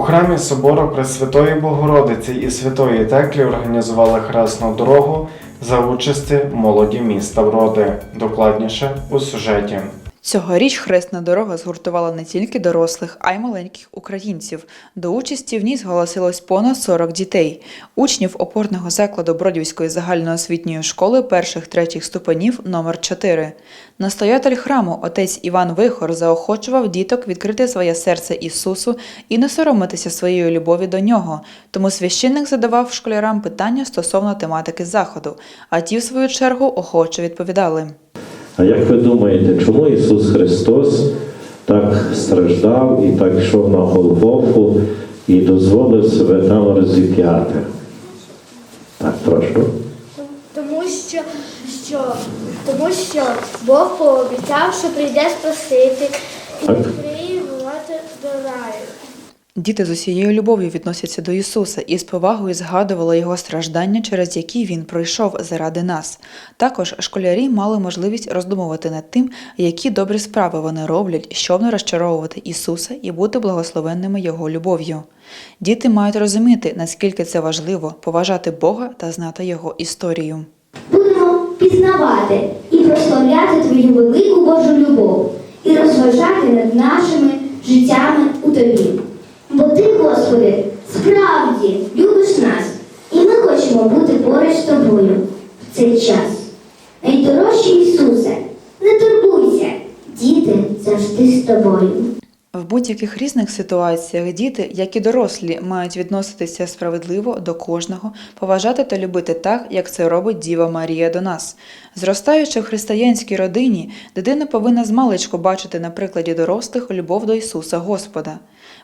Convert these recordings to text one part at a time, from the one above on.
У храмі собору Пресвятої Богородиці і Святої Теклі організували хресну дорогу за участі молоді міста Вроди. Докладніше у сюжеті. Цьогоріч хресна дорога згуртувала не тільки дорослих, а й маленьких українців. До участі в ній зголосилось понад 40 дітей. Учнів опорного закладу Бродівської загальноосвітньої школи перших третіх ступенів номер 4 Настоятель храму отець Іван Вихор заохочував діток відкрити своє серце Ісусу і не соромитися своєї любові до нього. Тому священник задавав школярам питання стосовно тематики заходу, а ті, в свою чергу, охоче відповідали. А як ви думаєте, чому Ісус Христос так страждав і так йшов на Голгофу і дозволив себе там розіп'яти? Так, прошу. Тому що, що, тому що Бог пообіцяв, що прийде спасити і відкриє ворота до раю. Діти з усією любов'ю відносяться до Ісуса і з повагою згадували його страждання, через які Він пройшов заради нас. Також школярі мали можливість роздумувати над тим, які добрі справи вони роблять, щоб не розчаровувати Ісуса і бути благословенними Його любов'ю. Діти мають розуміти, наскільки це важливо поважати Бога та знати Його історію. Будемо пізнавати і прославляти Твою велику Божу любов і розважати над нашими життями у Тобі. Господи, справді любиш нас, і ми хочемо бути поруч з Тобою в цей час. Найдорожчий Ісусе, не турбуйся, діти завжди з тобою. В будь-яких різних ситуаціях діти, як і дорослі, мають відноситися справедливо до кожного, поважати та любити так, як це робить Діва Марія до нас. Зростаючи в християнській родині, дитина повинна змалечку бачити на прикладі дорослих любов до Ісуса Господа.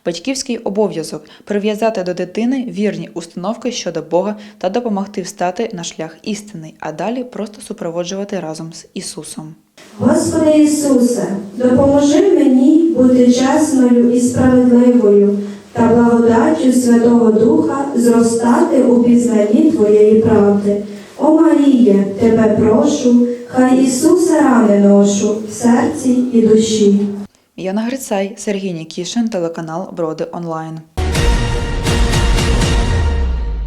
Батьківський обов'язок прив'язати до дитини вірні установки щодо Бога та допомогти встати на шлях істини, а далі просто супроводжувати разом з Ісусом. Господи Ісусе, допоможи мені бути чесною і справедливою та благодаттю Святого Духа зростати у пізнанні Твоєї правди. О Маріє, Тебе прошу, хай Ісуса рани ношу в серці і душі. Яна Грицай, Сергій Нікішин, телеканал Броди Онлайн.